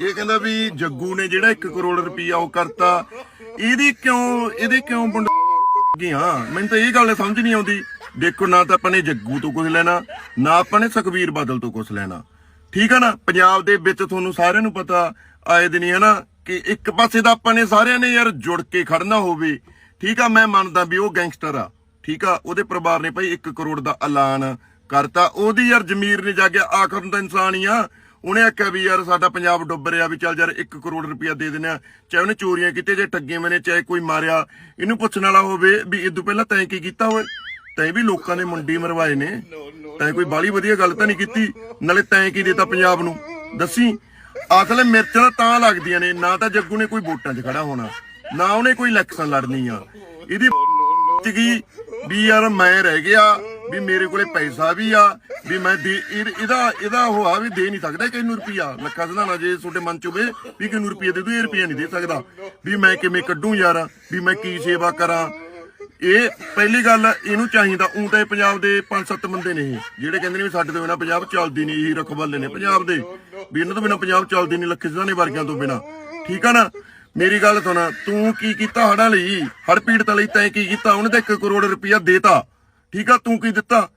ਇਹ ਕਹਿੰਦਾ ਵੀ ਜੱਗੂ ਨੇ ਜਿਹੜਾ 1 ਕਰੋੜ ਰੁਪਈਆ ਉਹ ਕਰਤਾ, ਇਹਦੀ ਕਿਉਂ, ਇਹਦੇ ਕਿਉਂ ਗਿਆ ਮੈਨੂੰ ਤਾਂ ਇਹ ਗੱਲ ਸਮਝ ਨਹੀਂ ਆਉਂਦੀ। ਦੇਖੋ, ਨਾ ਤਾਂ ਆਪਾਂ ਨੇ ਜੱਗੂ ਤੋਂ ਕੁਝ ਲੈਣਾ, ਨਾ ਆਪਾਂ ਨੇ ਸੁਖਵੀਰ ਬਾਦਲ ਤੋਂ ਕੁਝ ਲੈਣਾ। ਠੀਕ ਆ ਨਾ? ਪੰਜਾਬ ਦੇ ਵਿੱਚ ਤੁਹਾਨੂੰ ਸਾਰਿਆਂ ਨੂੰ ਪਤਾ, ਆਏ ਦਿਨ ਹੀ ਹੈ ਨਾ, ਕਿ ਇੱਕ ਪਾਸੇ ਤਾਂ ਆਪਾਂ ਨੇ ਸਾਰਿਆਂ ਨੇ ਯਾਰ ਜੁੜ ਕੇ ਖੜਨਾ ਹੋਵੇ। ਠੀਕ ਆ, ਮੈਂ ਮੰਨਦਾ ਵੀ ਉਹ ਗੈਂਗਸਟਰ ਆ। ਠੀਕ ਆ, ਉਹਦੇ ਪਰਿਵਾਰ ਨੇ ਭਾਈ 1 ਕਰੋੜ ਦਾ ਐਲਾਨ ਕਰਤਾ। ਉਹਦੀ ਯਾਰ ਜ਼ਮੀਰ ਨੇ ਜਾਗਿਆ ਆਖਰ ਨੂੰ ਤਾਂ ਇਨਸਾਨ ਹੀ ਆ। ਉਹਨੇ ਆਖਿਆ ਵੀ ਯਾਰ ਸਾਡਾ ਪੰਜਾਬ ਡੁੱਬ ਰਿਹਾ ਵੀ ਚੱਲ ਯਾਰ 1 ਕਰੋੜ ਰੁਪਇਆ ਦੇ ਦਿੰਦੇ ਆ। ਚਾਹੇ ਉਹਨੇ ਚੋਰੀਆਂ ਕੀਤੀਆਂ ਜੇ ਠੱਗੀਆਂ ਮੈਨੇ ਚਾਹੇ ਕੋਈ ਮਾਰਿਆ। ਇਹਨੂੰ ਪੁੱਛਣ ਵਾਲਾ ਹੋਵੇ ਵੀ ਇਦੋਂ ਪਹਿਲਾਂ ਤੈਂ ਕੀ ਕੀਤਾ ਹੋਏ ਤੈਂ ਵੀ ਲੋਕਾਂ ਦੇ ਮੁੰਡੀ ਮਰਵਾਏ ਨੇ। ਤੈਂ ਕੋਈ ਬਾਲੀ ਵਧੀਆ ਗੱਲ ਤਾਂ ਨਹੀਂ ਕੀਤੀ? ਨਾਲੇ ਤੈਂ ਕੀ ਦਿੱਤਾ ਪੰਜਾਬ ਨੂੰ? ਦੱਸੀ? ਅਸਲ ਮਿਰਚਾਂ ਤਾਂ ਲੱਗਦੀਆਂ ਨੇ ਨਾ ਤਾਂ ਜੱਗੂ ਨੇ ਕੋਈ ਵੋਟਾਂ 'ਚ ਖੜਾ ਹੋਣਾ ਨਾ ਉਹਨੇ ਕੋਈ ਇਲੈਕਸ਼ਨ ਲੜਨੀ ਆ। ਇਹਦੀ ਵੀ ਯਾਰ ਮੈਂ ਰਹਿ ਗਿਆ ਵੀ ਮੇਰੇ ਕੋਲੇ ਪੈਸਾ ਵੀ ਆ, ਵੀ ਮੈਂ ਦੇ ਇਹ- ਇਹਦਾ ਇਹਦਾ ਉਹ ਵੀ ਦੇ ਨਹੀਂ ਸਕਦਾ ਕਿੰਨੂੰ ਰੁਪਿਆ ਲੱਖਾਂ ਸਦਾਣਾ ਜੇ ਤੁਹਾਡੇ ਮਨ ਚ ਹੋਵੇ ਵੀ ਕਿੰਨੂੰ ਰੁਪਿਆ ਦੇ ਦੂ ਇਹ ਰੁਪਿਆ ਨਹੀਂ ਦੇ ਸਕਦਾ। ਵੀ ਮੈਂ ਕਿਵੇਂ ਕੱਢੂ ਯਾਰ? ਵੀ ਮੈਂ ਕੀ ਸੇਵਾ ਕਰਾਂ? ਇਹ ਪਹਿਲੀ ਗੱਲ ਇਹਨੂੰ ਚਾਹੀਦਾ ਉਂ ਤਾਂ ਇਹ ਪੰਜਾਬ ਦੇ ਪੰਜ ਸੱਤ ਬੰਦੇ ਨੇ ਇਹ, ਜਿਹੜੇ ਕਹਿੰਦੇ ਨੇ ਵੀ ਸਾਡੇ ਤੋਂ ਬਿਨਾ ਪੰਜਾਬ ਚੱਲਦੀ ਨਹੀਂ, ਇਹੀ ਰਖਵਾਲੇ ਨੇ ਪੰਜਾਬ ਦੇ। ਵੀ ਇਹਨਾਂ ਤੋਂ ਬਿਨਾ ਪੰਜਾਬ ਚੱਲਦੀ ਨਹੀਂ, ਲੱਖੇ ਸਦਾਣੇ ਵਰਗਿਆਂ ਤੋਂ ਬਿਨਾ। ਠੀਕ ਆ ਨਾ? ਮੇਰੀ ਗੱਲ ਸੁਣ, ਤੂੰ ਕੀ ਕੀਤਾ ਹੜਾਂ ਲਈ? ਹੜ ਪੀੜਤਾਂ ਲਈ ਤੈਂ ਕੀ ਕੀਤਾ? ਉਹਨੇ ਤਾਂ 1 ਕਰੋੜ ਰੁਪਇਆ ਦੇਤਾ। ਠੀਕ ਆ ਤੂੰ ਕੀ ਦਿੱਤਾ?